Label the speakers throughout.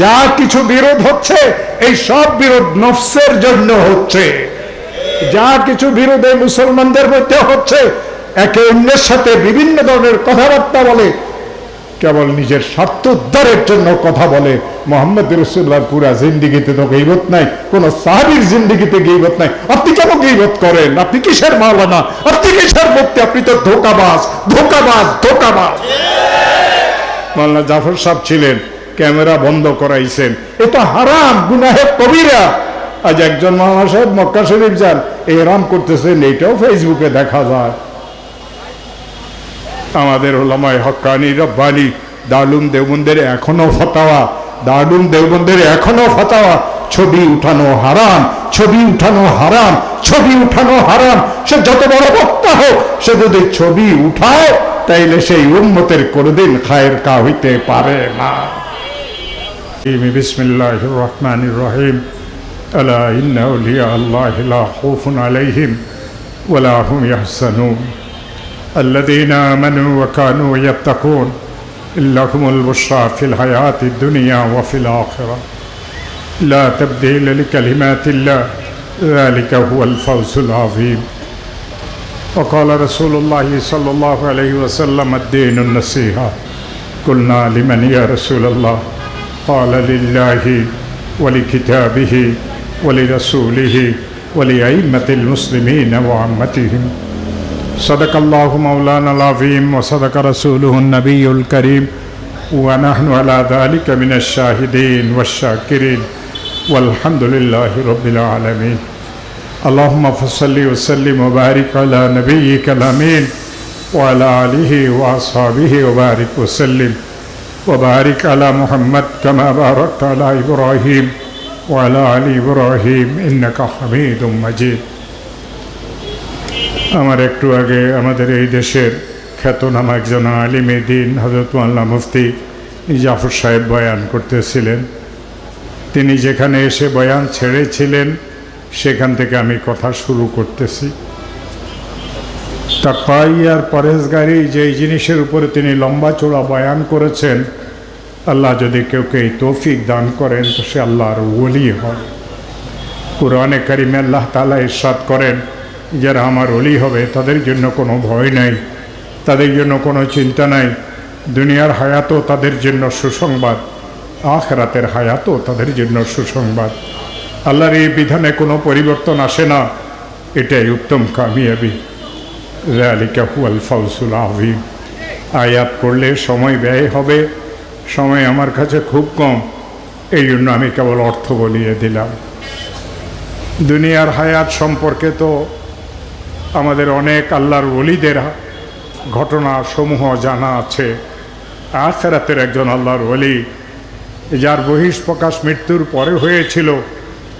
Speaker 1: যা কিছু বিরোধ হচ্ছে, এই সব বিরোধ নফসের জন্য হচ্ছে। যা কিছু বিরোধ মুসলমানদের মধ্যে হচ্ছে, একে অন্যের সাথে বিভিন্ন ধরনের কথাবার্তা বলে, কেবল নিজের স্বার্থ উদ্ধারের জন্য কথা বলে। মোহাম্মদ রসুল্লাহ পুরা জিন্দিগিতে তো গেইবত নাই, কোন সাহাবির জিন্দিগিতে গেইবত নাই। আপনি কেন গেইবত করেন? আপনি কিসের মাওলানা? আপনি কিসের মুক্তি আপনি তো ধোকাবাজ ধোকাবাজ ধোকাবাজ। মাওলানা জাফর সাহেব ছিলেন ক্যামেরা বন্ধ করাইছেন। এটা হারাম গুনাহে কবিরা। আজ একজন মামা সাহেব মক্কা শরীফ যান এরাম করতেছেন, এইটাও ফেসবুকে দেখা যায়। আমাদের ওলামায় হকানি রব্বানি দারুম দেওবন্দের এখনও ফতাওয়া দারুম দেওবন্দের এখনও ফতাওয়া। ছবি উঠানো হারাম, ছবি উঠানো হারাম, ছবি উঠানো হারাম। সে যত বড় বক্তা হোক, সে যদি ছবি উঠায়, তাইলে সেই উন্মতের কোনদিন খায়ের কা হইতে পারে না। بسم الله الرحمن الرحيم. ألا إن أولياء الله لا خوف عليهم ولا هم يحزنون. الذين آمنوا وكانوا يتقون لهم البشرى في الحياة الدنيا وفي الآخرة. لا تبديل لكلمات الله ذلك هو الفوز العظيم. وقال رسول الله صلى الله عليه وسلم الدين النصيحة. قلنا لمن يا رسول الله؟ قال لله ولكتابه ولرسوله ولأئمة المسلمين وعامتهم. صدق الله مولانا العظيم وصدق رسوله النبي الكريم. ونحن على ذلك من الشاهدين والشاكرين. والحمد لله رب العالمين. اللهم فصل وسلم وبارك على نبيك الأمين. وعلى آله وأصحابه وبارك وسلم. وبارك على محمد كما باركت على ابراهيم وعلى ال ابراهيم انك حميد مجيد আমার একটু আগে আমাদের এই দেশের খ্যাতনামা একজন আলিমে দিন হজরত মাল্লা মুফতি জাফর সাহেব বয়ান করতেছিলেন তিনি যেখানে এসে বয়ান ছেড়েছিলেন সেখান থেকে আমি কথা শুরু করতেছি তাকাই আর পরেশগারি যে এই জিনিসের উপরে তিনি লম্বা চোড়া বয়ান করেছেন আল্লাহ যদি কেউ এই তৌফিক দান করেন, তো সে আল্লাহর ওলি হয় কোরআনে কারিমে আল্লাহ তালা ইরশাদ করেন, যারা আমার ওলি হবে, তাদের জন্য কোনো ভয় নাই, তাদের জন্য কোনো চিন্তা নাই। দুনিয়ার হায়াতও তাদের জন্য সুসংবাদ, আখরাতের হায়াতও তাদের জন্য সুসংবাদ। আল্লাহর এই বিধানে কোনো পরিবর্তন আসে না, এটাই উত্তম কামিয়াবি। র্যালিকা হুয়াল ফাউসুল আভিম আয়াত পড়লে সময় ব্যয় হবে সময় আমার কাছে খুব কম। এই জন্য আমি কেবল অর্থ বলিয়ে দিলাম। দুনিয়ার হায়াত সম্পর্কে তো আমাদের অনেক আল্লাহর ওলিদের ঘটনা সমূহ জানা আছে। আখেরাতের একজন আল্লাহর ওলি, যার বহিষ্প্রকাশ মৃত্যুর পরে হয়েছিল,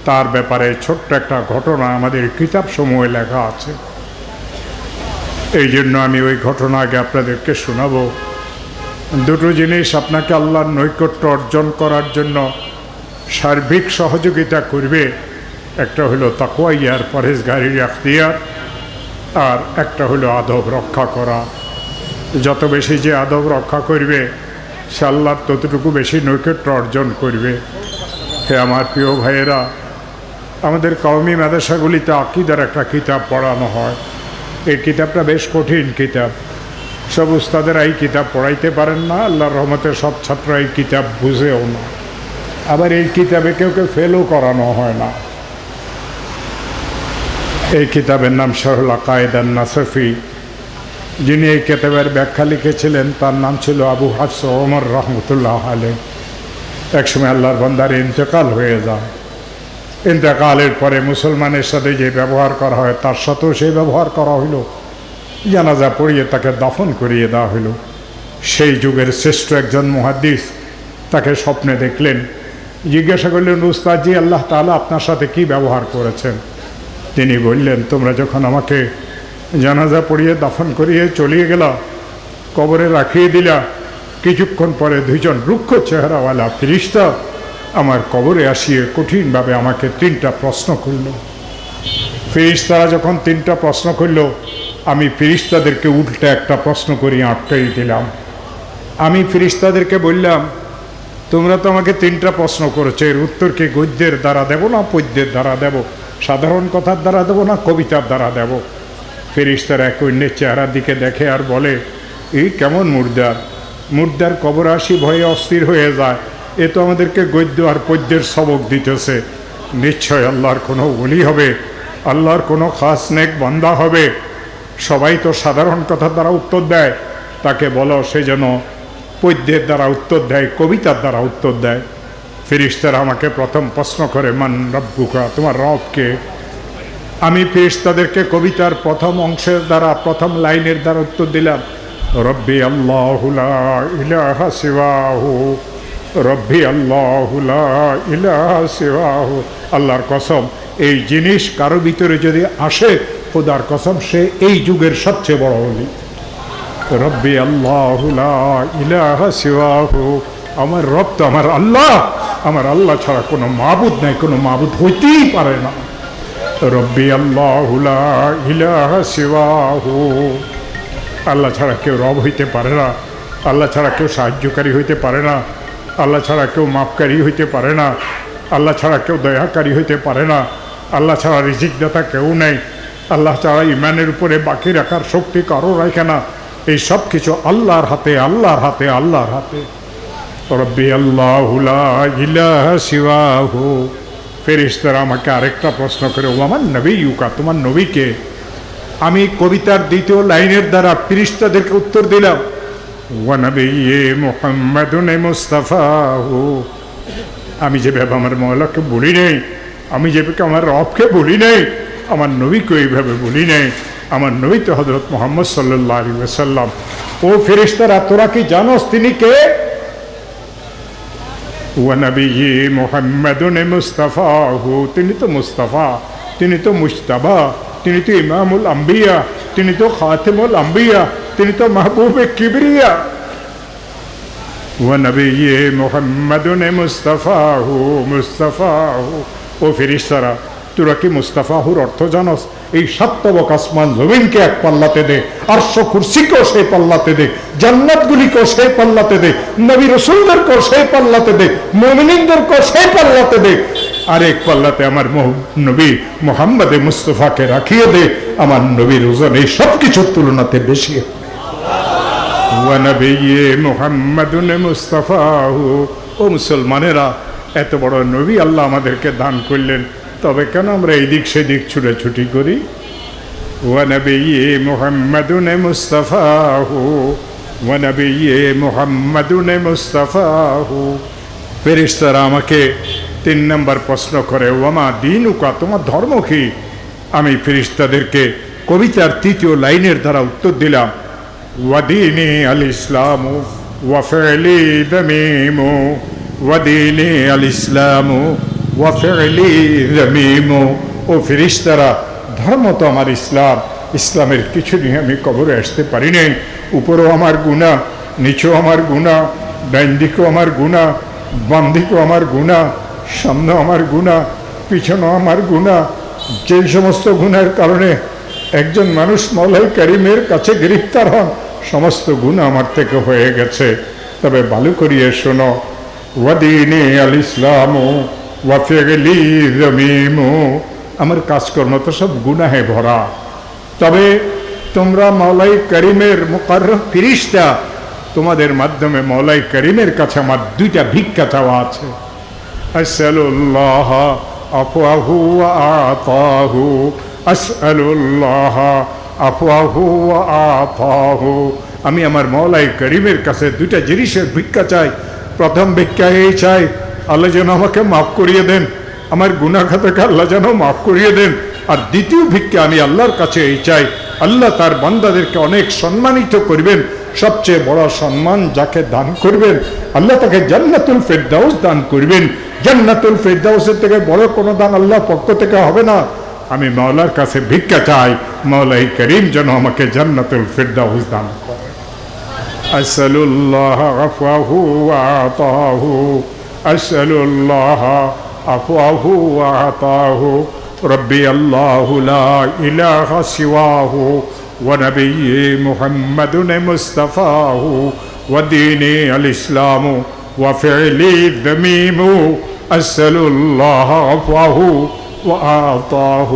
Speaker 1: তার ব্যাপারে ছোট্ট একটা ঘটনা আমাদের কিতাব সমূহে লেখা আছে। এই জন্য আমি ওই ঘটনা আগে আপনাদেরকে শোনাবো। দুটো জিনিস আপনাকে আল্লাহর নৈকট্য অর্জন করার জন্য সার্বিক সহযোগিতা করবে। একটা হলো তাকুয়াইয়ার পরেশ গাড়ির আখতিয়ার আর একটা হলো আদব রক্ষা করা। যত বেশি যে আদব রক্ষা করবে, সে আল্লাহর ততটুকু বেশি নৈকট্য অর্জন করবে। হে আমার প্রিয় ভাইয়েরা, আমাদের কওমি মাদ্রাসাগুলিতে আকিদার একটা কিতাব পড়ানো হয়। এই কিতাবটা বেশ কঠিন কিতাব। সব উস্তাদের এই কিতাব পড়াইতে পারেন না, আল্লাহর রহমতে সব ছাত্র এই কিতাব বুঝেও না। আবার এই কিতাবে কেউ কেউ ফেলও করানো হয় না। এই কিতাবের নাম শহরুল্লা কায়দান নাসফি যিনি এই কেতাবের ব্যাখ্যা লিখেছিলেন, তার নাম ছিল আবু হাফস ওমর রহমতুল্লাহ আলে একসময় আল্লাহর বন্দার ইন্তেকাল হয়ে যায়। ইন্তেকালের পরে মুসলমানের সাথে যে ব্যবহার করা হয়, তার সাথেও সেই ব্যবহার করা হইল। জানাজা পড়িয়ে তাকে দাফন করিয়ে দেওয়া হইল। সেই যুগের শ্রেষ্ঠ একজন মহাদ্দিস তাকে স্বপ্নে দেখলেন। জিজ্ঞাসা করলেন, উস্তাদজি, আল্লাহ তালা আপনার সাথে কি ব্যবহার করেছেন? তিনি বললেন, তোমরা যখন আমাকে জানাজা পড়িয়ে দাফন করিয়ে চলিয়ে গেলা, কবরে রাখিয়ে দিলা, কিছুক্ষণ পরে দুইজন রুক্ষ চেহারাওয়ালা ফিরিস্তা আমার কবরে আসিয়ে কঠিনভাবে আমাকে তিনটা প্রশ্ন করল। ফিরিস্তারা যখন তিনটা প্রশ্ন করল আমি ফিরিস্তাদেরকে উল্টে একটা প্রশ্ন করি, আটকাই দিলাম। আমি ফিরিস্তাদেরকে বললাম, তোমরা তো আমাকে তিনটা প্রশ্ন করেছ, এর উত্তরকে গদ্যের দ্বারা দেব না পদ্যের দ্বারা দেব? সাধারণ কথার দ্বারা দেব না কবিতার দ্বারা দেব? ফেরিস্তার এক অন্যের চেহারার দিকে দেখে আর বলে এই কেমন মুর্দার? মুর্দার কবর আসি ভয়ে অস্থির হয়ে যায়। এ তো আমাদেরকে গদ্য আর পদ্যের সবক দিতেছে। নিশ্চয় আল্লাহর কোনো বলি হবে। আল্লাহর কোনো খাস নেক বান্দা হবে। সবাই তো সাধারণ কথার দ্বারা উত্তর দেয়। তাকে বলো, সে যেন পদ্যের দ্বারা উত্তর দেয়, কবিতার দ্বারা উত্তর দেয়। ফিরিস্তারা আমাকে প্রথম প্রশ্ন করে, মান রব্বুকা? তোমার রবকে। আমি ফিরিস্তাদেরকে কবিতার প্রথম অংশের দ্বারা, প্রথম লাইনের দ্বারা উত্তর দিলাম, রব্বি আল্লাহ সিওয়াহু, রব্বি আল্লাহ ইলাহা সিওয়াহু। আল্লাহর কসম, এই জিনিস কারও ভিতরে যদি আসে খোদার কসম, সে এই যুগের সবচেয়ে বড় অলি রব্বি আল্লাহ ইলাহা আমার রব তো আমার আল্লাহ। আমার আল্লাহ ছাড়া কোনো মাবুদ নাই, কোনো মাবুদ হইতেই পারে না। রব্বি আল্লাহ ইলাহা সিওয়াহু। আল্লাহ ছাড়া কেউ রব হইতে পারে না। আল্লাহ ছাড়া কেউ সাহায্যকারী হইতে পারে না। আল্লাহ ছাড়া কেউ মাপকারী হইতে পারে না। আল্লাহ ছাড়া কেউ দয়াকারী হইতে পারে না। আল্লাহ ছাড়া রিজিক দাতা কেউ নেই। আল্লাহ ছাড়া ইমানের উপরে বাকি রাখার শক্তি কারও রাখে না। এই সব কিছু আল্লাহর হাতে আল্লাহর হাতে আল্লাহর হাতে। রব্বি আল্লাহ ফেরিস্তারা আমাকে আরেকটা প্রশ্ন করে ও আমার নবী ইউকা তোমার নবীকে আমি কবিতার দ্বিতীয় লাইনের দ্বারা ফিরিস্তাদেরকে উত্তর দিলাম আমি যেভাবে আমার মহলাকে বলি নেই, আমি যেভাবে আমার রবকে বলি নেই আমার নবীকে এইভাবে বলি নাই। আমার নবী তো হজরত মোহাম্মদ সাল্লাহ আলী সাল্লাম ও ফেরিস্তারা তোরা কি জানোস তিনি কে? তিনি তো মুস্তাফা, তিনি তো মুস্তাফা তিনি তো ইমামুল আম্বিয়া, তিনি তো খাতেমুল আম্বিয়া, তিনি তো মাহবুবে কিবরিয়া। ওয়ানবিহি মোহাম্মদুন মুস্তাফা হু মুস্তফা হু ও ফেরিস্তারা তোরা কি মুস্তাফাহুর অর্থ জানস, এই সাত্তবক আসমান জমিনকে এক পাল্লাতে দে, আরশ কুরসিকেও সেই পাল্লাতে দে, জান্নাতগুলিকেও সেই পাল্লাতে দে, নবী রসুলদেরকেও সেই পাল্লাতে দে, মোমিনিনদেরকেও সেই পাল্লাতে দে। আরেক পাল্লাতে আমার নবী মোহাম্মদে মুস্তফাকে রাখিয়ে দে, আমার নবীর ওজন এই সব কিছুর তুলনাতে বেশি। ও মুসলমানেরা, এত বড় নবী আল্লাহ আমাদেরকে দান করলেন তবে কেন আমরা এই দিক সেদিক ছুটাছুটি করি? ওয়ানবী মোহাম্মদুন মুস্তফাহু ওয়ানবী মোহাম্মদুন মুস্তফাহু। ফেরিস্তারা আমাকে তিন নম্বর প্রশ্ন করে ওমা দিন উকা তোমার ধর্ম কি? আমি ফেরিস্তাদেরকে কবিতার তৃতীয় লাইনের দ্বারা উত্তর দিলাম ওয়াদিনী আল ইসলাম ওয়াফেলি দমিম ওয়াদিনী আল ইসলাম ওয়াফেলি দমিম ও ফেরিস্তারা ধর্ম তো আমার ইসলাম। ইসলামের কিছু নিয়ে আমি কবরে আসতে পারি নাই। উপরেও আমার গুণা নিচেও আমার গুণা ডাইন আমার গুণা বাম আমার গুণা সামনেও আমার গুণা পিছনেও আমার গুণা যেই সমস্ত গুণের কারণে একজন মানুষ মৌলাই করিমের কাছে গ্রেফতার হন, সমস্ত গুণ আমার থেকে হয়ে গেছে। তবে ভালো করিয়ে শোনো। ওয়াদিনে আল ইসলাম আমার কাজকর্ম তো সব গুনাহে ভরা। তবে তোমরা মৌলাই করিমের মুকার ফিরিস্তা, তোমাদের মাধ্যমে মৌলাই করিমের কাছে আমার দুইটা ভিক্ষা চাওয়া আছে। আমি আমার মৌলাই করিমের কাছে দুইটা জিনিসের ভিক্ষা চাই। প্রথম ভিক্ষা এই চাই আল্লাহ যেন আমাকে মাফ করিয়ে দেন। আমার গুণাখাতাকে আল্লাহ যেন মাফ করিয়ে দেন। আর দ্বিতীয় ভিক্ষা আমি আল্লাহর কাছে এই চাই। আল্লাহ তার বান্দাদেরকে অনেক সম্মানিত করবেন। সবচেয়ে বড় সম্মান যাকে দান করবেন, আল্লাহ তাকে জান্নাতুল ফেরদাউস দান করবেন। জান্নাতুল ফেরদাউসের থেকে বড় কোনো দান আল্লাহ পক্ষ থেকে হবে না। আমি মাওলার কাছে ভিক্ষা চাই। মাওলাই করিম যেন আমাকে জান্নাতুল ফেরদাউস দান করে আসসালুল্লাহ আফওয়াহু আতাহু। আসসালুল্লাহ আফওয়াহু আতাহু ربي الله لا إله سواه ونبي محمد مصطفاه ودين الإسلام وفعلي الذميم أسأل الله عفوه وأعطاه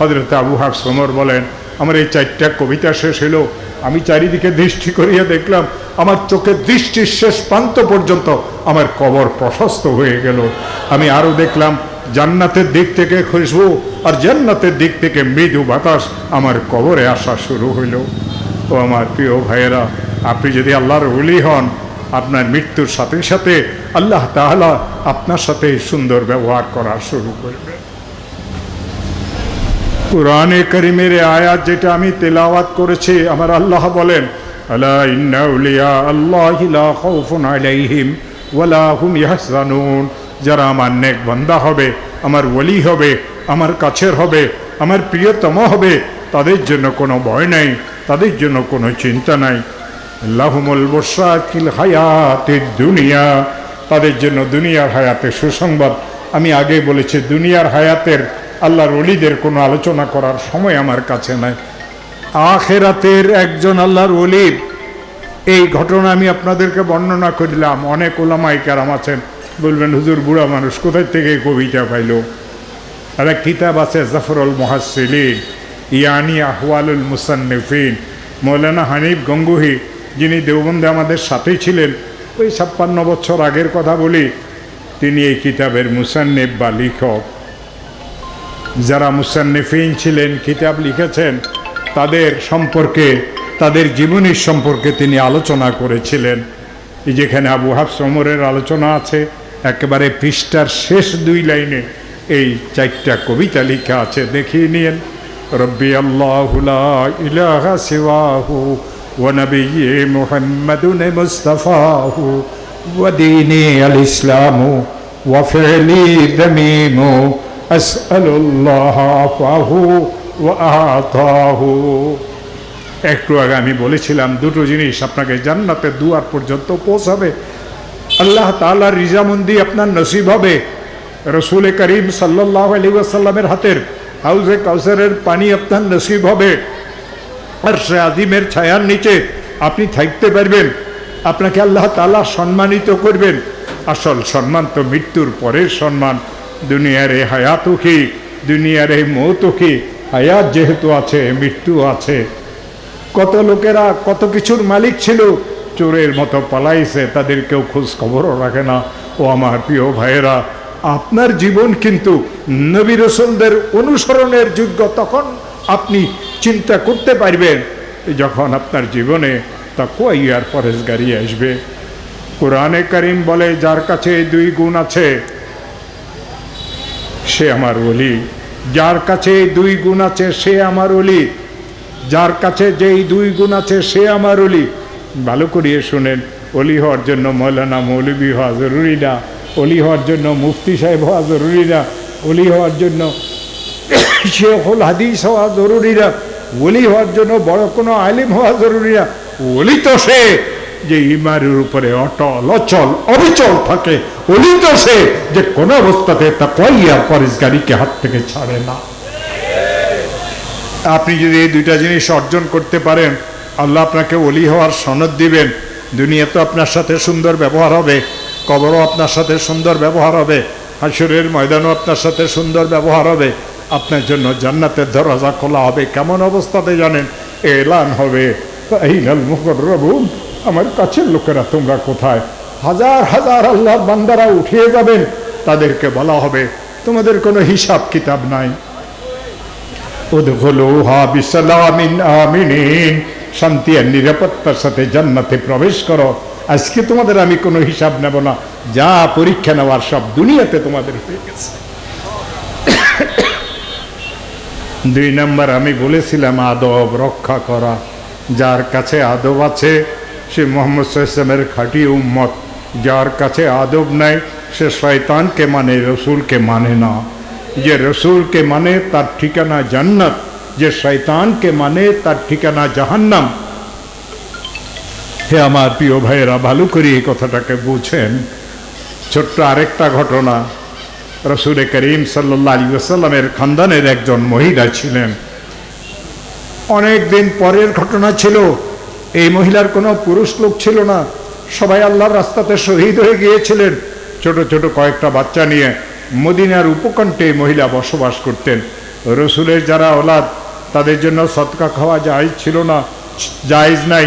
Speaker 1: হজরত আবু হাফস ওমর বলেন আমার এই চারটা কবিতা শেষ হলো আমি চারিদিকে দৃষ্টি করিয়া দেখলাম, আমার চোখের দৃষ্টির শেষ প্রান্ত পর্যন্ত আমার কবর প্রশস্ত হয়ে গেল। আমি আরও দেখলাম, জান্নাতের দিক থেকে খুশবু আর জান্নাতের দিক থেকে মৃদু বাতাস আমার কবরে আসা শুরু হইল। ও আমার প্রিয় ভাইয়েরা, আপনি যদি আল্লাহর উলি হন, আপনার মৃত্যুর সাথে সাথে আল্লাহ তাহলা আপনার সাথে সুন্দর ব্যবহার করা শুরু করবে কোরআনে করিমের আয়াত যেটা আমি তেলাওয়াত করেছি, আমার আল্লাহ বলেন আল্লাহি যারা আমার নেক বান্দা হবে, আমার ওলি হবে, আমার কাছের হবে, আমার প্রিয়তম হবে, তাদের জন্য কোনো ভয় নাই, তাদের জন্য কোনো চিন্তা নাই। আল্লাহুমুল বসাকিল হায়াতের দুনিয়া, তাদের জন্য দুনিয়ার হায়াতের সুসংবাদ। আমি আগে বলেছি, দুনিয়ার হায়াতের আল্লাহর অলিদের কোনো আলোচনা করার সময় আমার কাছে নাই। আখেরাতের একজন আল্লাহর অলির এই ঘটনা আমি আপনাদেরকে বর্ণনা করিলাম। অনেক ওলামাই কারাম আছেন। বলবেন, হুজুর, বুড়া মানুষ কোথায় থেকে কবিতা পাইল? একটা কিতাব আছে, জাফরুল মহাসিলিন ইয়ানি আহওয়ালুল মুসান্নিফিন। মৌলানা হানিফ গঙ্গুহি, যিনি দেওবন্দে আমাদের সাথেই ছিলেন, ওই ছাপ্পান্ন বছর আগের কথা বলি, তিনি এই কিতাবের মুসান্নিফ বা লেখক। যারা মুসান্নিফিন ছিলেন কিতাব লিখেছেন তাদের সম্পর্কে তাদের জীবনীর সম্পর্কে তিনি আলোচনা করেছিলেন এই যেখানে আবু হাফস ওমরের আলোচনা আছে একেবারে পৃষ্ঠার শেষ দুই লাইনে এই চারটা কবিতা লেখা আছে দেখিয়ে নিয়েন রব্বি আল্লাহ ইলাহা সিওয়াহু ونبي محمد مصطفاه وديني الإسلام وفعلي ذميم أسأل الله عفوه وأعطاه একটু আগে আমি বলেছিলাম দুটো জিনিস আপনাকে জান্নাতের দুয়ার পর্যন্ত পৌঁছাবে আল্লাহ তালার রিজামন্দি আপনার নসিব হবে রসুল করিম সাল্লাহ আলী আসাল্লামের হাতের হাউজে কাউসারের পানি আপনার নসিব হবে আর সে আজিমের ছায়ার নিচে আপনি থাকতে পারবেন আপনাকে আল্লাহ তালা সম্মানিত করবেন আসল সম্মান তো মৃত্যুর পরের সম্মান দুনিয়ার এই হায়াতও কি, দুনিয়ার এই মৌতও কি, হায়াত যেহেতু আছে, মৃত্যু আছে। কত লোকেরা কত কিছুর মালিক ছিল, চোরের মতো পালাইছে, তাদের কেউ খোঁজ খবরও রাখে না। ও আমার প্রিয় ভাইয়েরা, আপনার জীবন কিন্তু নবী রসুলদের অনুসরণের যোগ্য তখন আপনি চিন্তা করতে পারবেন, যখন আপনার জীবনে তা কোয়াইয়ার পরেশগারি আসবে। কোরআনে করিম বলে, যার কাছে দুই গুণ আছে সে আমার অলি যার কাছে দুই গুণ আছে, সে আমার অলি যার কাছে যেই দুই গুণ আছে, সে আমার অলি ভালো করিয়ে শুনেন অলি হওয়ার জন্য মৌলানা মৌলবি হওয়া জরুরি না। অলি হওয়ার জন্য মুফতি সাহেব হওয়া জরুরি না। অলি হওয়ার জন্য সে শেখুল হাদিস হওয়া জরুরি না। ওলি হওয়ার জন্য বড় কোনো আলিম হওয়া জরুরি না। ওলি তো সে। যে ইমারের উপরে অটল, অচল, অবিচল থাকে ওলি তো সে যে কোনো অবস্থাতে তা কয়ার পরেশগারিকে হাত থেকে ছাড়ে না। আপনি যদি এই দুইটা জিনিস অর্জন করতে পারেন, আল্লাহ আপনাকে অলি হওয়ার সনদ দিবেন। দুনিয়া তো আপনার সাথে সুন্দর ব্যবহার হবে, কবরও আপনার সাথে সুন্দর ব্যবহার হবে, হাসুরের ময়দানও আপনার সাথে সুন্দর ব্যবহার হবে। আপনার জন্য জান্নাতের দরজা খোলা হবে, কেমন অবস্থাতে জানেন? এলান হবে। এইনাল মুকরবুন আমার কাছের লোকেরা তোমরা কোথায়? হাজার হাজার আল্লাহর বান্দারা উঠিয়ে যাবেন। তাদেরকে বলা হবে, তোমাদের কোনো হিসাব কিতাব নাই। শান্তি আর নিরাপত্তার সাথে জান্নাতে প্রবেশ করো। আজকে তোমাদের আমি কোনো হিসাব নেব না। যা পরীক্ষা নেওয়ার সব দুনিয়াতে তোমাদের হয়ে গেছে। দুই নম্বর আমি বলেছিলাম, আদব রক্ষা করা। যার কাছে আদব আছে সে মোহাম্মদ সাল্লামের খাঁটি উম্মত, যার কাছে আদব নাই, সে শয়তানকে মানে রসুলকে মানে না। যে রসুলকে মানে তার ঠিকানা জান্নাত, যে শয়তানকে মানে তার ঠিকানা জাহান্নাম। হে আমার প্রিয় ভাইয়েরা, ভালো করে এই কথাটাকে বুঝেন। ছোট্ট আরেকটা ঘটনা। রসুল করিম সাল্লাহ আলী আসাল্লামের খানদানের একজন মহিলা ছিলেন। অনেক দিন পরের ঘটনা ছিল। এই মহিলার কোনো পুরুষ লোক ছিল না। সবাই আল্লাহর রাস্তাতে শহীদ হয়ে গিয়েছিলেন। ছোট ছোট কয়েকটা বাচ্চা নিয়ে মদিনার উপকণ্ঠে মহিলা বসবাস করতেন। রসুলের যারা ওলাদ, তাদের জন্য সৎকা খাওয়া জায়জ ছিল না, জায়েজ নাই,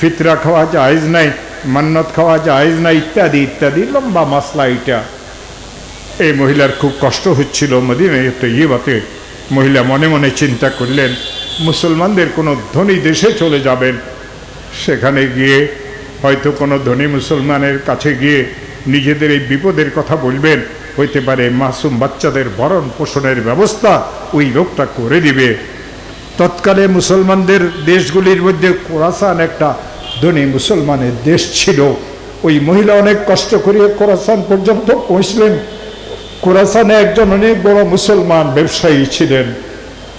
Speaker 1: ফিতরা খাওয়া জায়েজ নাই, মান্নত খাওয়া জায়েজ নাই, ইত্যাদি ইত্যাদি, লম্বা মাসলা এটা। এই মহিলার খুব কষ্ট হচ্ছিল মদিনায় ইয়েবাতে। মহিলা মনে মনে চিন্তা করলেন, মুসলমানদের কোনো ধনী দেশে চলে যাবেন। সেখানে গিয়ে হয়তো কোনো ধনী মুসলমানের কাছে গিয়ে নিজেদের এই বিপদের কথা বলবেন, হইতে পারে মাসুম বাচ্চাদের ভরণ পোষণের ব্যবস্থা ওই লোকটা করে দিবে। তৎকালে মুসলমানদের দেশগুলির মধ্যে কোরাসান একটা ধনী মুসলমানের দেশ ছিল। ওই মহিলা অনেক কষ্ট করিয়ে কোরাসান পর্যন্ত পৌঁছলেন। কোরাসানে একজন অনেক বড় মুসলমান ব্যবসায়ী ছিলেন।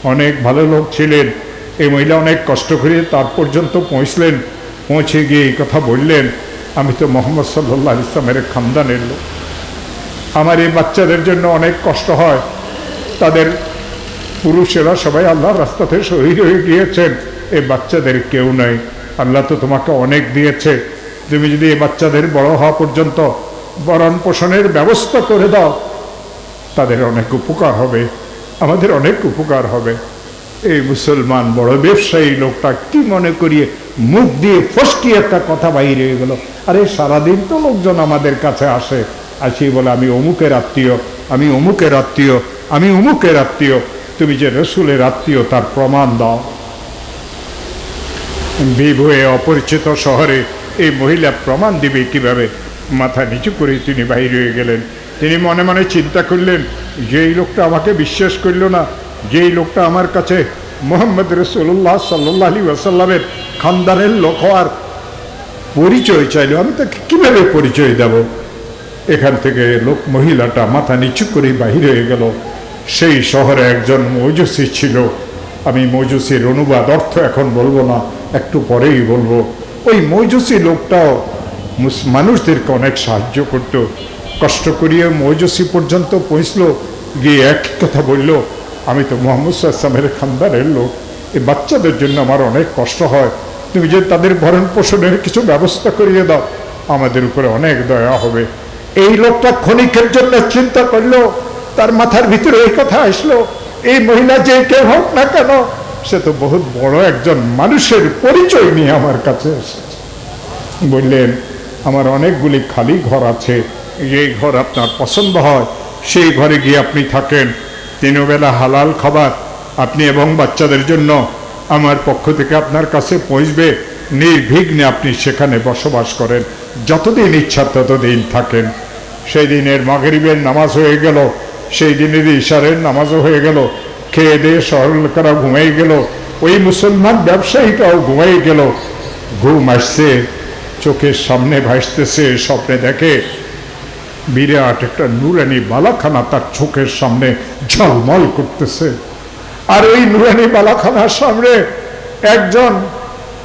Speaker 1: অনেক ভালো লোক ছিলেন। এই মহিলা অনেক কষ্ট করে তার পর্যন্ত পৌঁছলেন। পৌঁছে গিয়ে এই কথা বললেন, আমি তো মোহাম্মদ সাল্লাহ ইসলামের খানদানের লোক। আমার এই বাচ্চাদের জন্য অনেক কষ্ট হয়। তাদের পুরুষেরা সবাই আল্লাহর রাস্তাতে শহীদ হয়ে গিয়েছেন। এই বাচ্চাদের কেউ নাই। আল্লাহ তো তোমাকে অনেক দিয়েছে। তুমি যদি এই বাচ্চাদের বড় হওয়া পর্যন্ত বরণ পোষণের ব্যবস্থা করে দাও, তাদের অনেক উপকার হবে। আমাদের অনেক উপকার হবে। এই মুসলমান বড় ব্যবসায়ী লোকটা কি মনে করিয়ে মুখ দিয়ে ফসকি একটা কথা বাইরে হয়ে গেল। আরে, সারাদিন তো লোকজন আমাদের কাছে আসে। আসি বলে, আমি অমুকের আত্মীয়, আমি অমুকের আত্মীয়, আমি অমুকের আত্মীয়। তুমি যে রসুলের আত্মীয়, তার প্রমাণ দাও। বিভয়ে অপরিচিত শহরে এই মহিলা প্রমাণ দিবে কীভাবে? মাথা নিচু করে তিনি বাইরে হয়ে গেলেন। তিনি মনে মনে চিন্তা করলেন, যে এই লোকটা আমাকে বিশ্বাস করল না যেই লোকটা আমার কাছে মোহাম্মদ রসুল্লাহ সাল্লাহ আলী ওয়াসাল্লামের খানদানের লোক হওয়ার পরিচয় চাইল, আমি তাকে কীভাবে পরিচয় দেব? এখান থেকে লোক মহিলাটা মাথা নিচু করে বাহির হয়ে গেল। সেই শহরে একজন মৌজুসি ছিল। আমি মৌজুসির অনুবাদ অর্থ এখন বলব না, একটু পরেই বলব। ওই মৌজুসি লোকটাও মানুষদেরকে অনেক সাহায্য করত। কষ্ট করিয়ে মৌজুসি পর্যন্ত পৌঁছলো, গিয়ে এক কথা বলল আমি তো মোহাম্মদ সাল্লামের খানদানের লোক। এই বাচ্চাদের জন্য আমার অনেক কষ্ট হয়। তুমি যে তাদের ভরণ পোষণের কিছু ব্যবস্থা করিয়ে দাও, আমাদের উপরে অনেক দয়া হবে। এই লোকটা ক্ষণিকের জন্য চিন্তা করল, তার মাথার ভিতরে এই কথা আসলো, এই মহিলা যে কেউ হোক না কেন, সে তো বহুত বড় একজন মানুষের পরিচয় নিয়ে আমার কাছে এসেছে। বললেন, আমার অনেকগুলি খালি ঘর আছে। এই ঘর আপনার পছন্দ হয়। সেই ঘরে গিয়ে আপনি থাকেন। তিনবেলা হালাল খাবার আপনি এবং বাচ্চাদের জন্য আমার পক্ষ থেকে আপনার কাছে পৌঁছবে। নির্বিঘ্নে আপনি সেখানে বসবাস করেন। যতদিন ইচ্ছা ততদিন থাকেন। সেই দিনের মাগরিবের নামাজ হয়ে গেল। সেই দিনের ইশারের নামাজও হয়ে গেল। খেয়ে দিয়ে শহর লোকেরা ঘুমাই গেল। ওই মুসলমান ব্যবসায়ীটাও ঘুমাই গেল। ঘুম আসছে, চোখের সামনে ভাসতেছে, স্বপ্নে দেখে। বিরাট একটা নুরানি বালাখানা তার চোখের সামনে ঝলমল করতেছে। আর এই নুরানি বালাখানার সামনে একজন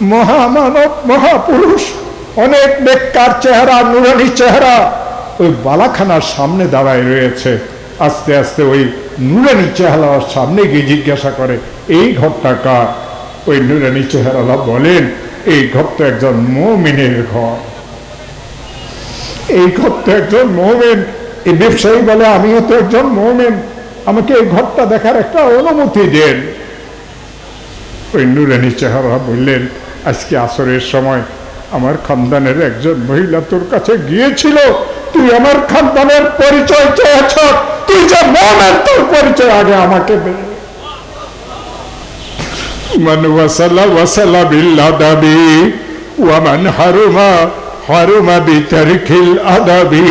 Speaker 1: মহামানব, মহাপুরুষ, অনেক বেকার চেহারা, নুরানি চেহারা ওই বালাখানার সামনে দাঁড়ায় রয়েছে। আস্তে আস্তে ওই নুরানি চেহারার সামনে গিয়ে জিজ্ঞাসা করে, এই ঘরটা কার? ওই নুরানি চেহারালা বলেন, এই ঘরটা একজন মমিনের ঘর। এই ঘর তো একজন মোমেন এই ব্যবসায়ী বলে আমিও তো একজন মোমেন আমাকে এই ঘরটা দেখার একটা অনুমতি দেন ওই নুরানি চেহারা বললেন আজকে আসরের সময় আমার খানদানের একজন মহিলা তোর কাছে গিয়েছিল তুই আমার খানদানের পরিচয় চেয়েছ তুই যে মোমেন তোর পরিচয় আগে আমাকে দে من وصل وصل بالأدب ومن حرم হরমা বিতর্কিল আদাবি।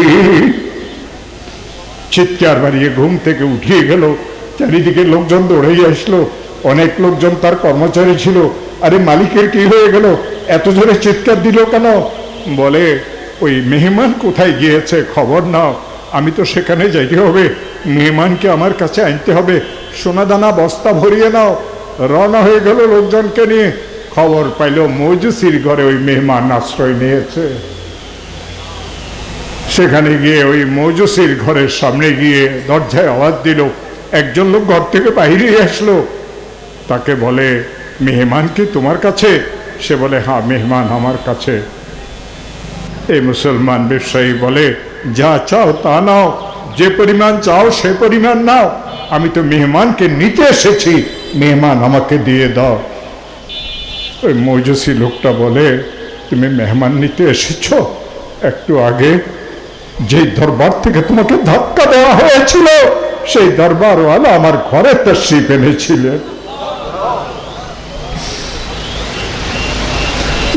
Speaker 1: চিৎকার বাড়িয়ে ঘুম থেকে উঠিয়ে গেল। চারিদিকে লোকজন দৌড়ে আসলো। অনেক লোকজন তার কর্মচারী ছিল। আরে মালিকের কি হয়ে গেল? এত জোরে চিৎকার দিল কেন? বলে, ওই মেহমান কোথায় গিয়েছে খবর নাও। আমি তো সেখানে যাইতে হবে। মেহমানকে আমার কাছে আনতে হবে। সোনাদানা বস্তা ভরিয়ে নাও। রওনা হয়ে গেল লোকজনকে নিয়ে। খবর পাইল মৌজুসির ঘরে ওই মেহমান আশ্রয় নিয়েছে। সেখানে গিয়ে ওই মৌজুসির ঘরের সামনে গিয়ে দরজায় আওয়াজ দিল। একজন লোক ঘর থেকে বাইরে আসলো। তাকে বলে, মেহমান কি তোমার কাছে? সে বলে হ্যাঁ মেহমান আমার কাছে। এই মুসলমান ব্যবসায়ী বলে, যা চাও তা নাও, যে পরিমাণ চাও সে পরিমাণ নাও। আমি তো মেহমানকে নিতে এসেছি। মেহমান আমাকে দিয়ে দাও। ওই মৌজসি লোকটা বলে, তুমি মেহমান নিতে এসেছ? একটু আগে যে দরবার থেকে তোমাকে ধাক্কা দেওয়া হয়েছিল, সেই দরবারওয়ালা আমার ঘরে তশরিফ এনেছিলেন।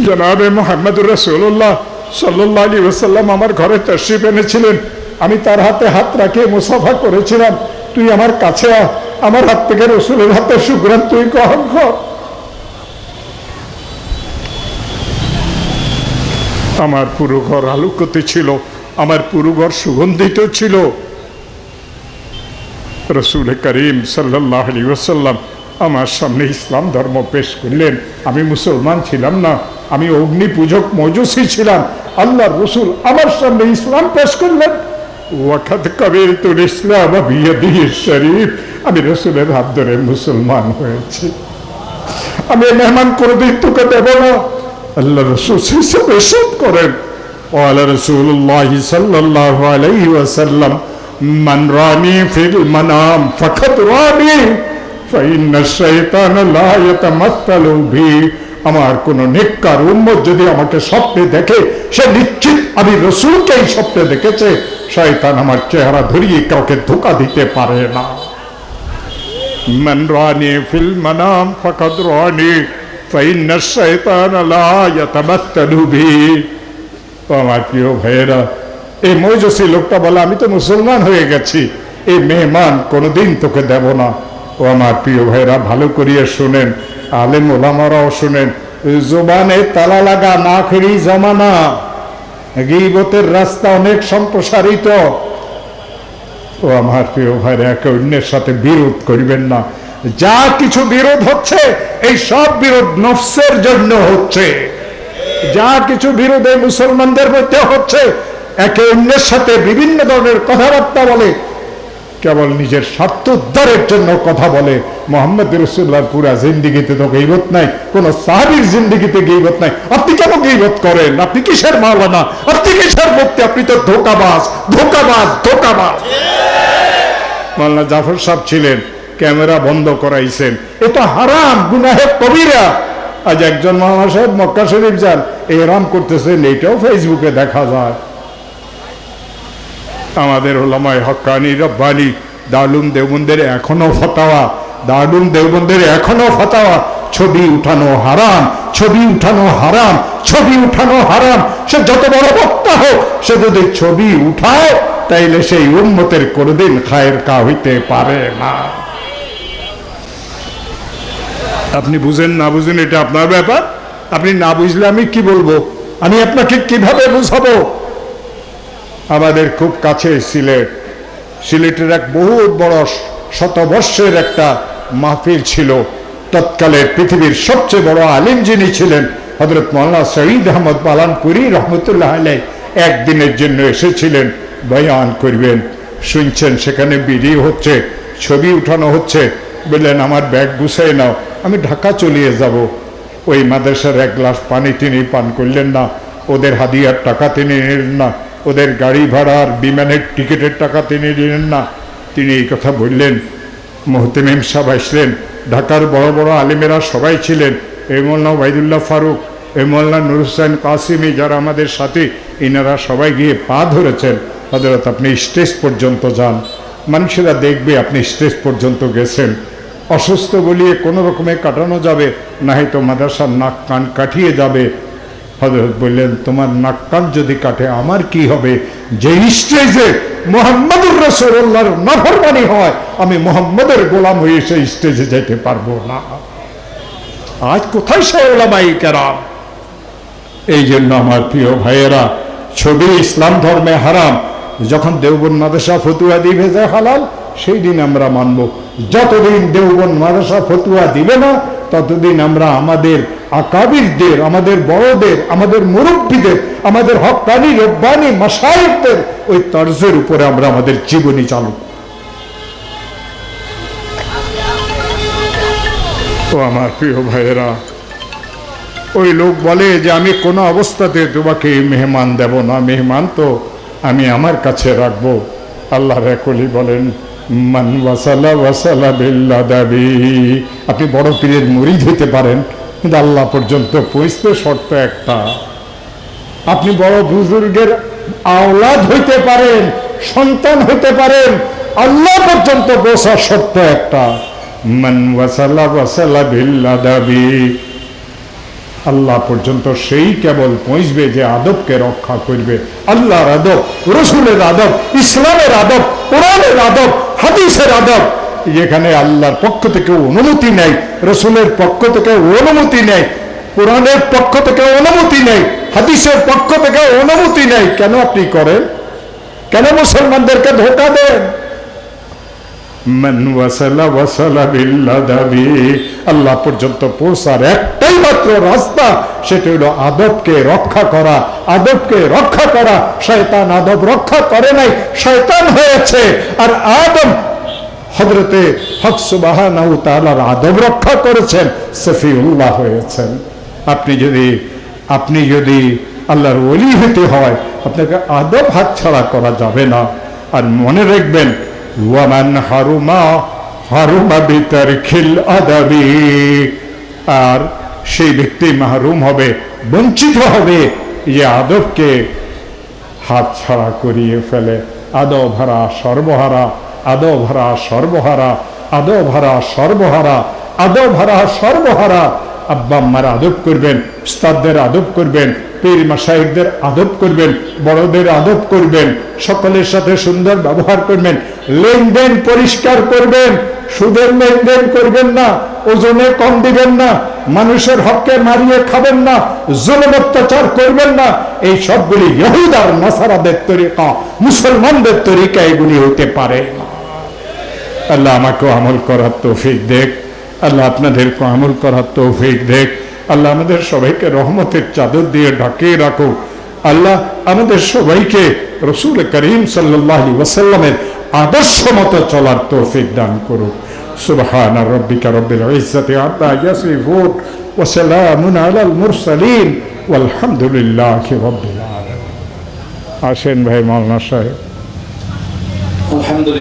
Speaker 1: জনাবে মোহাম্মদুর রসুল্লাহ সাল্লাহ আলী ওসাল্লাম আমার ঘরে তশরিফ এনেছিলেন। আমি তার হাতে হাত রাখিয়ে মুসাফা করেছিলাম। তুই আমার কাছে আমার হাত থেকে রসুলের হাতে সুগ্রাম তুই গ্রহণ কর। আমার পুরো ঘর আলোকিত ছিল, আমার পুরো ঘর সুগন্ধিত ছিল। রসুল করিম সাল্লাহ আলী ওসাল্লাম আমার সামনে ইসলাম ধর্ম পেশ করলেন। আমি মুসলমান ছিলাম না, আমি অগ্নি পূজক মজুসি ছিলাম। আল্লাহ রসুল আমার সামনে ইসলাম পেশ করলেন। ইসলাম আমি রসুলের হাত ধরে মুসলমান হয়েছি। আমি মেহমান কোনোদিন তোকে দেব না। আল্লাহ রসুল হিসেবে এসব করেন وعلى رسول الله صلى الله عليه وسلم من راني في المنام فقد راني فإن الشيطان لا يتمثل بي আমার কোন নেককার উম্মত যদি আমাকে স্বপ্নে দেখে সে নিশ্চিত আমি রসুলকেই স্বপ্নে দেখেছে শয়তান আমার চেহারা ধরিয়ে কাউকে ধোকা দিতে পারে না من راني في المنام فقد راني فإن الشيطان لا يتمثل بي ও আমার প্রিয় ভাইয়েরা এই মৌজসি লোকটা বলে আমি তো মুসলমান হয়ে গেছি এই মেহমান কোনোদিন তোকে দেব না ও আমার প্রিয় ভাইয়েরা ভালো করিয়ে শুনেন আলেম ওলামারাও শুনেন জোবানে তালা লাগা না ফেরি জমানা গিবতের রাস্তা অনেক সম্প্রসারিত ও আমার প্রিয় ভাইরা একে অন্যের সাথে বিরোধ করিবেন না যা কিছু বিরোধ হচ্ছে, এই সব বিরোধ নফসের জন্য হচ্ছে। যা কিছু বিরোধে মুসলমানদের মধ্যে হচ্ছে, একে অন্যের সাথে বিভিন্ন ধরনের কথাবার্তা বলে, কেবল নিজের স্বার্থ উদ্ধারের জন্য কথা বলে। মোহাম্মদ রসুল্লাহ পুরা জিন্দিগিতে তো গেইবত নাই, কোন সাহাবির জিন্দিগিতে গেইবত নাই। আপনি কেন গেইবত করেন? আপনি কিসের মাওলানা? আপনি কিসের মুক্তি আপনি তো ধোকাবাজ ধোকাবাজ ধোকাবাজ। মাওলানা জাফর সাহেব ছিলেন ক্যামেরা বন্ধ করাইছেন। এটা হারাম গুনাহে কবিরা। আজ একজন মামা সাহেব মক্কা শরীফ যান এরাম করতেছেন, এইটাও ফেসবুকে দেখা যায়। আমাদের ওলামায় হকানি, রব্বানি দারুম দেওবন্দের এখনও ফতাওয়া দারুম দেওবন্দের এখনও ফতাওয়া। ছবি উঠানো হারাম, ছবি উঠানো হারাম, ছবি উঠানো হারাম। সে যত বড় বক্তা হোক, সে যদি ছবি উঠায়, তাইলে সেই উন্মতের কোনদিন খায়ের কা হইতে পারে না। আপনি বুঝেন, না বুঝেন, এটা আপনার ব্যাপার। আপনি না বুঝলে আমি কি বলব? আমি আপনাকে কীভাবে বুঝাবো? আমাদের খুব কাছে সিলেট। সিলেটের এক বহু বড় শতবর্ষের একটা মাহফিল ছিল। তৎকালের পৃথিবীর সবচেয়ে বড় আলিম যিনি ছিলেন হজরত মৌলানা সঈদ আহমদ পালানপুরি রহমতুল্লাহ আলাই একদিনের জন্য এসেছিলেন, বয়ান করবেন। শুনছেন, সেখানে বিড়ি হচ্ছে, ছবি উঠানো হচ্ছে। বললেন, আমার ব্যাগ গুছাই নাও। আমি ঢাকা চলিয়ে যাব। ওই মাদ্রাসার এক গ্লাস পানি তিনি পান করলেন না। ওদের হাদিয়ার টাকা তিনি নিলেন না। ওদের গাড়ি ভাড়ার, বিমানের টিকিটের টাকা তিনি নিলেন না। তিনি এই কথা বললেন। মোহতেমিম সাহেব আসলেন। ঢাকার বড় বড় আলিমেরা সবাই ছিলেন। এই মোল্লা ওবায়দুল্লাহ ফারুক এই মোল্লা নুর হুসাইন কাসিমি যারা আমাদের সাথে, ইনারা সবাই গিয়ে পা ধরেছেন। হজরত আপনি স্টেজ পর্যন্ত যান। মানুষেরা দেখবে আপনি স্টেজ পর্যন্ত গেছেন। অসুস্থ বলিয়ে কোনো রকমে কাটানো যাবে না হয়তো মাদ্রাসার নাক কান কাটিয়ে যাবে। হজরত বললেন, তোমার নাক কান যদি কাটে, আমার কি হবে? যে স্টেজে মোহাম্মদুর রসুল্লাহর নাফরমানি হয়, আমি মোহাম্মদের গোলাম হয়ে সেই স্টেজে যেতে পারব না। আজ কোথায় সে ওলামাই কেরাম? এই জন্য আমার প্রিয় ভাইয়েরা, ছবি ইসলাম ধর্মে হারাম। যখন দেওবন ফতুয়া দিবে যে হালাল, সেই দিন আমরা মানব। যতদিন দেওবন মাদ্রাসা ফতুয়া দিবে না, ততদিন আমরা আমাদের আকাবিরদের, আমাদের বড়দের, আমাদের মুরব্বীদের, আমাদের হকানি, রব্বানি মাসায়কদের ওই তর্জের উপরে আমরা আমাদের জীবনী চালু। ও আমার প্রিয় ভাইয়েরা, ওই লোক বলে যে আমি কোনো অবস্থাতে তোমাকে মেহমান দেব না, মেহমান তো আমি আমার কাছে রাখব। আল্লাহ রেকলি বলেন মান ওয়াসালা ওয়াসালা বিল্লা দাবি আপনি বড় পীরের মুড়ি হতে পারেন, কিন্তু আল্লাহ পর্যন্ত পৌঁছতে শর্ত একটা। আপনি বড় বুজুর্গের আওলাদ হইতে পারেন, সন্তান হইতে পারেন, আল্লাহ পর্যন্ত বসার শর্ত একটা। মান ওয়াসালা ওয়াসালা বিল্লা দাবি আল্লাহ পর্যন্ত সেই কেবল পৌঁছবে যে আদবকে রক্ষা করবে। আল্লাহর আদব, রসুলের আদব, ইসলামের আদব, কোরআনের আদব হাদিসের আদব। এখানে আল্লাহর পক্ষ থেকে অনুমতি নেই, রসুলের পক্ষ থেকে অনুমতি নেই, কোরআনের পক্ষ থেকে অনুমতি নেই, হাদিসের পক্ষ থেকে অনুমতি নেই। কেন আপনি করেন? কেন মুসলমানদেরকে ধোকা দেন? আল্লাহ পর্যন্ত পৌঁছার একটাই মাত্র রাস্তা হলো আদবকে রক্ষা করা। আদবকে রক্ষা করা, শয়তান আদব রক্ষা করে নাই, শয়তান হয়েছে। আর আদম হজরতে আদব রক্ষা করেছেন, সফিউল্লাহ হয়েছেন। আপনি যদি আপনি যদি আল্লাহর ওলি হতে হয়, আপনাকে আদব হাতছাড়া করা যাবে না। আর মনে রাখবেন ওয়ামান হারুমা হারুমা বিতারখিল আদাবি। আর সেই ব্যক্তি মাহরুম হবে, বঞ্চিত হবে যে আদবকে হাত ছাড়া করিয়ে ফেলে। আদব হারা সর্বহারা আদব হারা সর্বহারা আদব হারা সর্বহারা আদব হারা সর্বহারা আব্বা আম্মার আদব করবেন, উস্তাদদের আদব করবেন, পীর মাসাহিকদের আদব করবেন, বড়দের আদব করবেন, সকলের সাথে সুন্দর ব্যবহার করবেন, লেনদেন পরিষ্কার করবেন, সুদের লেনদেন করবেন না, ওজনে কম দিবেন না, মানুষের হককে মারিয়ে খাবেন না, জুলুম অত্যাচার করবেন না, এই সবগুলি ইহুদার নাসারাদের তরিকা, মুসলমানদের তরিকা এগুলি হতে পারে। আল্লাহ আমাকে আমল করার তৌফিক দেখ। আল্লাহ আপনাদেরকে আমল করার তৌফিক দেখ। আল্লাহ আমাদের সবাইকে রহমতের চাদর দিয়ে ঢাকিয়ে রাখো আল্লাহ আমাদের সবাইকে রসুল করিম সাল্লাহ ওয়াসাল্লামের আদর্শ মতো চলার তৌফিক দান করুক। সুবহান রব্বিকা রব্বিল ইজ্জাতি আম্মা ইয়াসিফুন ওয়া সালামুন আলাল মুরসালিন ওয়ালহামদুলিল্লাহি রাব্বিল আলামিন। আসেন ভাই মাওলানা সাহেব।
Speaker 2: আলহামদুলিল্লাহ।